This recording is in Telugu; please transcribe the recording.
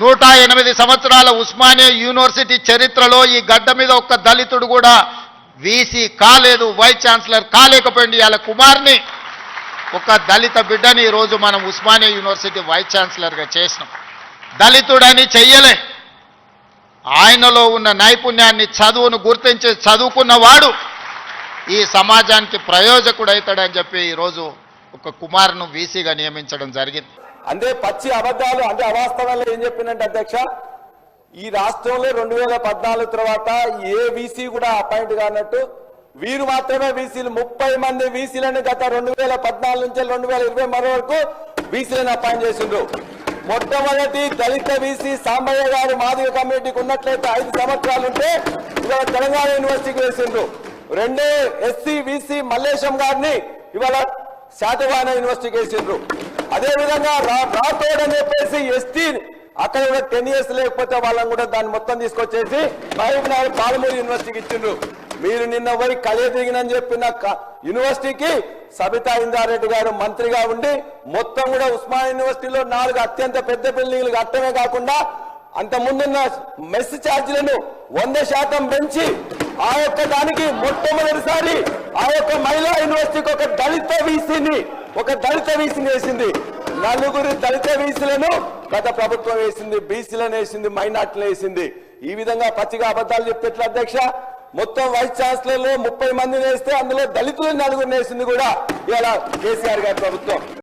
నూట ఎనిమిది సంవత్సరాల ఉస్మానియా యూనివర్సిటీ చరిత్రలో ఈ గడ్డ మీద ఒక్క దళితుడు కూడా వీసీ కాలేదు వైస్ ఛాన్సలర్ కాలేకపోయింది. వాళ్ళ కుమార్ని ఒక దళిత బిడ్డని ఈరోజు మనం ఉస్మానియా యూనివర్సిటీ వైస్ ఛాన్సలర్గా చేసినాం. దళితుడని చెయ్యలే. ఆయనలో ఉన్న నైపుణ్యాన్ని చదువును గుర్తించి చదువుకున్నవాడు ఈ సమాజానికి ప్రయోజకుడవుతాడని చెప్పి ఈరోజు ఒక కుమార్ను వీసీగా నియమించడం జరిగింది. అంటే పచ్చి అబద్ధాలు అంటే అవాస్తవాలు ఏం చెప్పిందంటే అధ్యక్ష ఈ రాష్ట్రంలో రెండు వేల పద్నాలుగు తర్వాత ఏ వీసీ కూడా అపాయింట్ కానట్టు వీరు మాత్రమే వీసీలు ముప్పై మంది వీసీలను గత రెండు వేల పద్నాలుగు నుంచి రెండు వేల ఇరవై మరో వరకు వీసీలను అపాయింట్ చేసిండ్రు. మొట్టమొదటి దళిత వీసీ సాంబయ్య గారు మాదిగ కమిటీకి ఉన్నట్లయితే ఐదు సంవత్సరాలు ఉంటే ఇవాళ తెలంగాణ యూనివర్సిటీకి వేసిండ్రు. రెండే ఎస్సీ వీసీ మల్లేశం గారిని ఇవాళ శాతవాహన యూనివర్సిటీకి వేసిండ్రు. అదే విధంగా రాథోడ్ అని చెప్పేసి ఎస్టీ అక్కడ కూడా టెన్ ఇయర్స్ లేకపోతే వాళ్ళని కూడా దాన్ని మొత్తం తీసుకొచ్చేసి మహబూబ్ నగర్ పాలమూరు యూనివర్సిటీకి ఇచ్చిండ్రు. మీరు నిన్న పోయి కలే దిగినని చెప్పిన క- యూనివర్సిటీకి సబితా ఇందారెడ్డి గారు మంత్రిగా ఉండి మొత్తం కూడా ఉస్మాన్ యూనివర్సిటీలో నాలుగు అత్యంత పెద్ద బిల్డింగ్లు కట్టమే కాకుండా అంత ముందున్న మెస్ ఛార్జీలను వంద శాతం పెంచి ఆ యొక్క దానికి మొట్టమొదటిసారి ఆ యొక్క మహిళా యూనివర్సిటీకి ఒక దళిత వీసీని ఒక దళిత వీసీని వేసింది. నలుగురు దళిత వీసీలను గత ప్రభుత్వం వేసింది బీసీలను వేసింది మైనార్టీలు వేసింది. ఈ విధంగా పచ్చిగా అబద్ధాలు చెప్పేట్ల అధ్యక్ష. మొత్తం వైస్ ఛాన్సలర్లు ముప్పై మందిని వేస్తే అందులో దళితులు నలుగురిని వేసింది కూడా ఇవాళ కేసీఆర్ గారి ప్రభుత్వం.